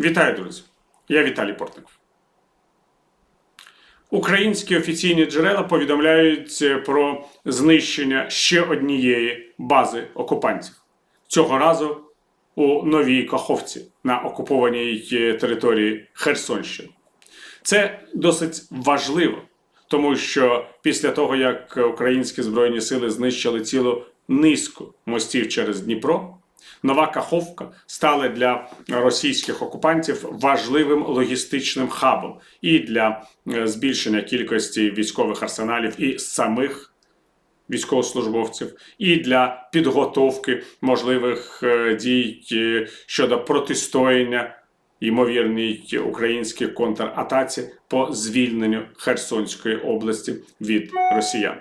Вітаю, друзі! Я Віталій Портников. Українські офіційні джерела повідомляють е, про знищення ще однієї бази окупантів. Цього разу у Новій Каховці на окупованій е, території Херсонщини. Це досить важливо, тому що після того, як українські збройні сили знищили цілу низку мостів через Дніпро, нова Каховка стала для російських окупантів важливим логістичним хабом і для е, збільшення кількості військових арсеналів і самих військовослужбовців, і для підготовки можливих е, дій е, щодо протистояння ймовірній українській контратаці по звільненню Херсонської області від росіян.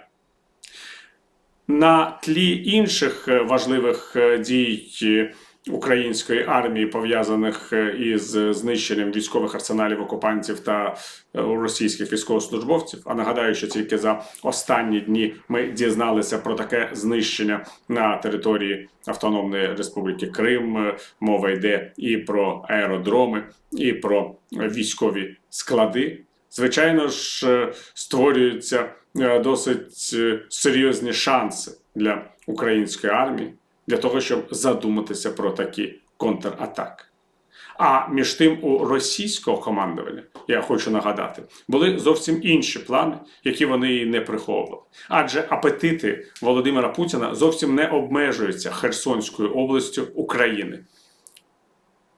На тлі інших е, важливих е, дій е, української армії, пов'язаних із знищенням військових арсеналів окупантів та російських військовослужбовців. А нагадаю, що тільки за останні дні ми дізналися про таке знищення на території Автономної Республіки Крим. Мова йде і про аеродроми, і про військові склади. Звичайно ж, е, створюються е, досить е, серйозні шанси для української армії для того, щоб задуматися про такі контратаки. А між тим, у російського командування, я хочу нагадати, були зовсім інші плани, які вони і не приховували. Адже апетити Володимира Путіна зовсім не обмежуються Херсонською областю України.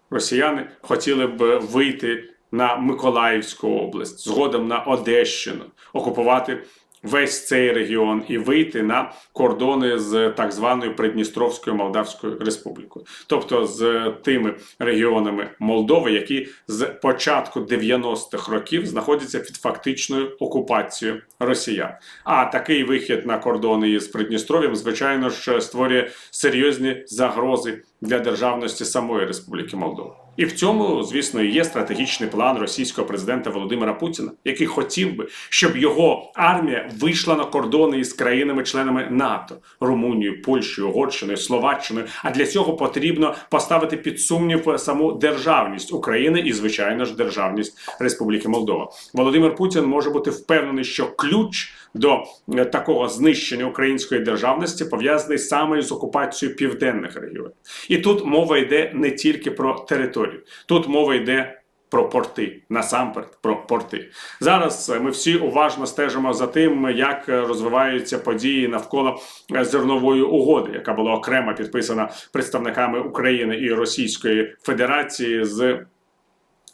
Росіяни хотіли б вийти на Миколаївську область, згодом на Одещину, окупувати весь цей регіон і вийти на кордони з так званою Придністровською Молдавською Республікою, тобто з тими регіонами Молдови, які з початку 90-х років знаходяться під фактичною окупацією росіян. А такий вихід на кордони із Придністров'ям, звичайно ж, створює серйозні загрози для державності самої Республіки Молдова. І в цьому, звісно, є стратегічний план російського президента Володимира Путіна, який хотів би, щоб його армія вийшла на кордони із країнами-членами НАТО Румунією, Польщею, Угорщиною, Словаччиною. А для цього потрібно поставити під сумнів саму державність України і, звичайно ж, державність Республіки Молдова. Володимир Путін може бути впевнений, що ключ до е, такого знищення української державності пов'язаний саме з окупацією південних регіонів. І тут мова йде не тільки про територію, тут мова йде. Про порти насамперед про порти зараз. е, Ми всі уважно стежимо за тим, як е, розвиваються події навколо е, зернової угоди, яка була окремо підписана представниками України і Російської Федерації з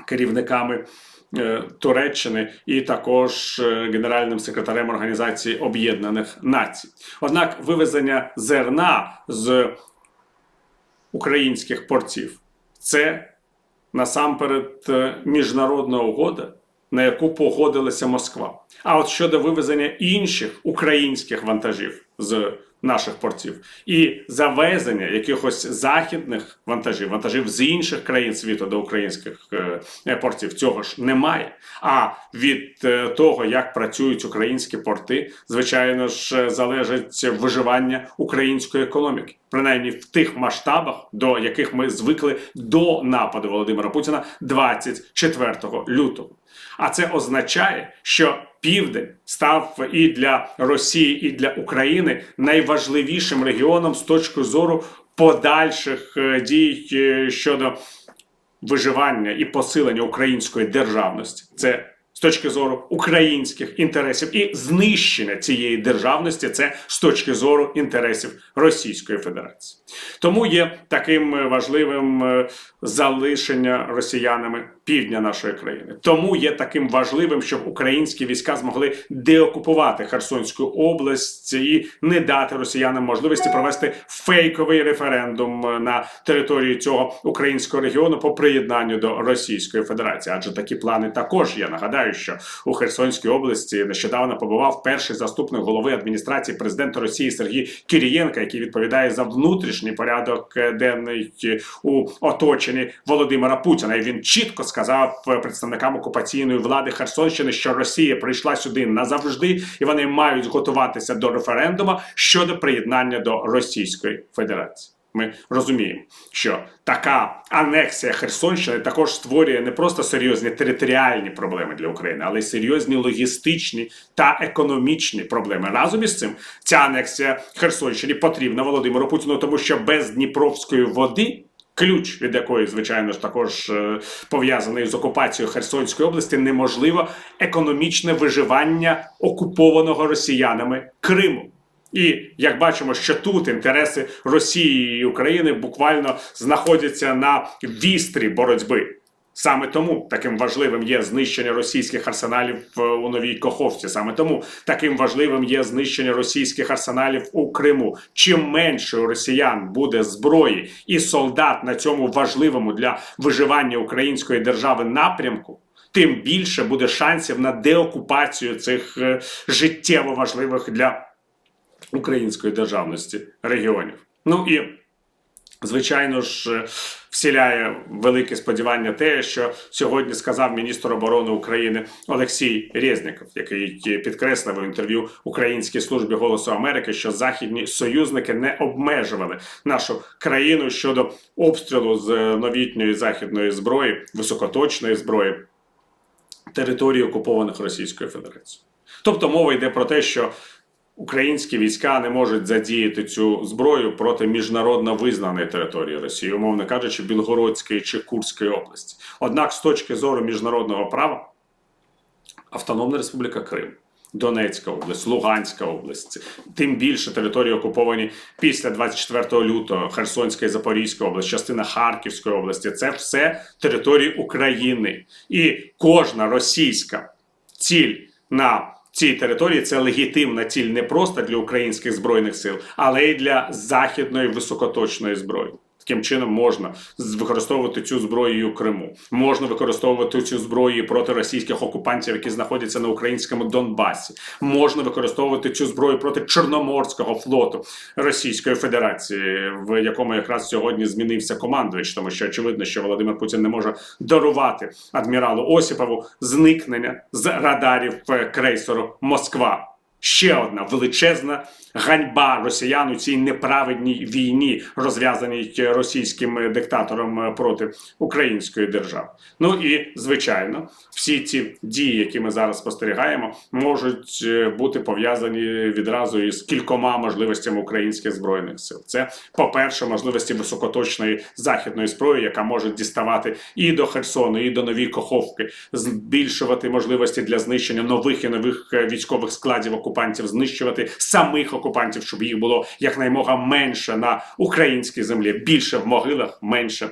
керівниками Туреччини і також генеральним секретарем Організації Об'єднаних Націй. Однак вивезення зерна з українських портів це насамперед е, міжнародна угода, на яку погодилася Москва. А от щодо вивезення інших українських вантажів з наших портів і завезення якихось західних вантажів, вантажів з інших країн світу до українських е, портів, цього ж немає. А від е, того, як працюють українські порти, звичайно ж залежить виживання української економіки, принаймні в тих масштабах, до яких ми звикли до нападу Володимира Путіна 24 лютого. А це означає, що південь став і для Росії, і для України найважливішим регіоном з точки зору подальших е, дій е, щодо виживання і посилення української державності. Це з точки зору українських інтересів і знищення цієї державності, це з точки зору інтересів Російської Федерації. Тому є таким е, важливим залишення росіянами півдня нашої країни. Тому є таким важливим, щоб українські війська змогли деокупувати Херсонську область і не дати росіянам можливості провести фейковий референдум е, на території цього українського регіону по приєднанню до Російської Федерації. Адже такі плани також є. Нагадаю, що у Херсонській області нещодавно побував перший заступник голови адміністрації президента Росії Сергій Кірієнка, який відповідає за внутрішній порядок е, денний е, у оточенні Володимира Путіна. І він чітко сказав е, представникам окупаційної влади Херсонщини, що Росія прийшла сюди назавжди, і вони мають готуватися до референдуму щодо приєднання до Російської Федерації. Ми розуміємо, що така анексія Херсонщини також створює не просто серйозні територіальні проблеми для України, але й серйозні логістичні та економічні проблеми. Разом із цим ця анексія Херсонщини потрібна Володимиру Путіну, тому що без Дніпровської води. Ключ від якої, звичайно ж, також е, пов'язаний з окупацією Херсонської області, неможливо економічне виживання окупованого росіянами Криму. І як бачимо, що тут інтереси Росії і України буквально знаходяться на вістрі боротьби. Саме тому таким важливим є знищення російських арсеналів е, у новій Каховці. Саме тому таким важливим є знищення російських арсеналів у Криму. Чим менше у росіян буде зброї і солдат на цьому важливому для виживання української держави напрямку, тим більше буде шансів на деокупацію цих е, життєво важливих для української державності регіонів. Ну і звичайно ж е, вселяє велике сподівання те, що сьогодні сказав міністр оборони України Олексій Резніков, який підкреслив у інтерв'ю Українській службі голосу Америки, що західні союзники не обмежували нашу країну щодо обстрілу з новітньої західної зброї, високоточної зброї території окупованих Російською Федерацією. Тобто мова йде про те, що українські війська не можуть задіяти цю зброю проти міжнародно визнаної території Росії, умовно кажучи, Білгородської чи Курської області. Однак, з точки зору міжнародного права, Автономна Республіка Крим. Донецька область, Луганська область, тим більше території окуповані після 24 лютого, Херсонська і Запорізька область, частина Харківської області це все території України, і кожна російська ціль на цій території це легітимна ціль не просто для українських збройних сил, але й для західної високоточної зброї. Таким чином можна використовувати цю зброю Криму. Можна використовувати цю зброю проти російських окупантів, які знаходяться на українському Донбасі. Можна використовувати цю зброю проти Чорноморського флоту Російської Федерації, в якому якраз сьогодні змінився командувач, тому що очевидно, що Володимир Путін не може дарувати адміралу Осіпову зникнення з радарів е, крейсеру Москва. Ще одна величезна ганьба росіян у цій неправедній війні, розв'язаній російським диктатором проти української держави. Ну і звичайно, всі ці дії, які ми зараз спостерігаємо, можуть е, бути пов'язані відразу із кількома можливостями українських збройних сил. Це, по-перше, можливості високоточної західної зброї, яка може діставати і до Херсону, і до нової Каховки, збільшувати можливості для знищення нових і нових е, військових складів окупантів, знищувати самих окупантів, щоб їх було якнаймога менше на українській землі, більше в могилах, менше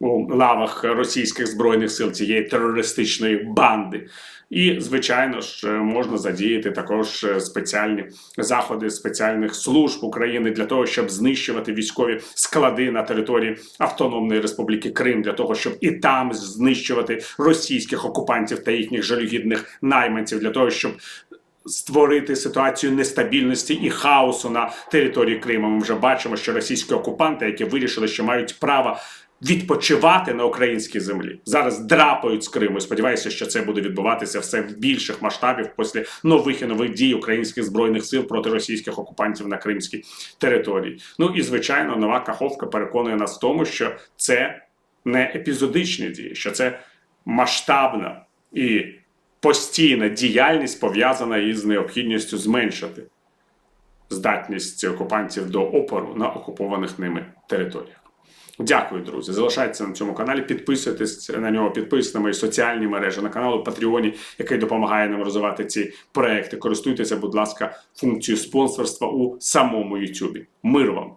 у лавах російських збройних сил цієї терористичної банди. І, звичайно ж, можна задіяти також е, спеціальні заходи спеціальних служб України для того, щоб знищувати військові склади на території Автономної Республіки Крим, для того, щоб і там знищувати російських окупантів та їхніх жалюгідних найманців, для того, щоб створити ситуацію нестабільності і хаосу на території Криму. Ми вже бачимо, що російські окупанти, які вирішили, що мають право відпочивати на українській землі, зараз драпають з Криму. Сподіваюся, що це буде відбуватися все в більших масштабів після нових і нових дій українських збройних сил проти російських окупантів на кримській території. Ну і звичайно, нова Каховка переконує нас в тому, що це не епізодичні дії, що це масштабна і постійна діяльність пов'язана із необхідністю зменшити здатність окупантів до опору на окупованих ними територіях. Дякую, друзі. Залишайтеся на цьому каналі, підписуйтесь на нього, підписуйтесь на мої соціальні мережі на каналу Патреоні, який допомагає нам розвивати ці проекти. Користуйтеся, будь ласка, функцією спонсорства у самому Ютубі. Мир вам!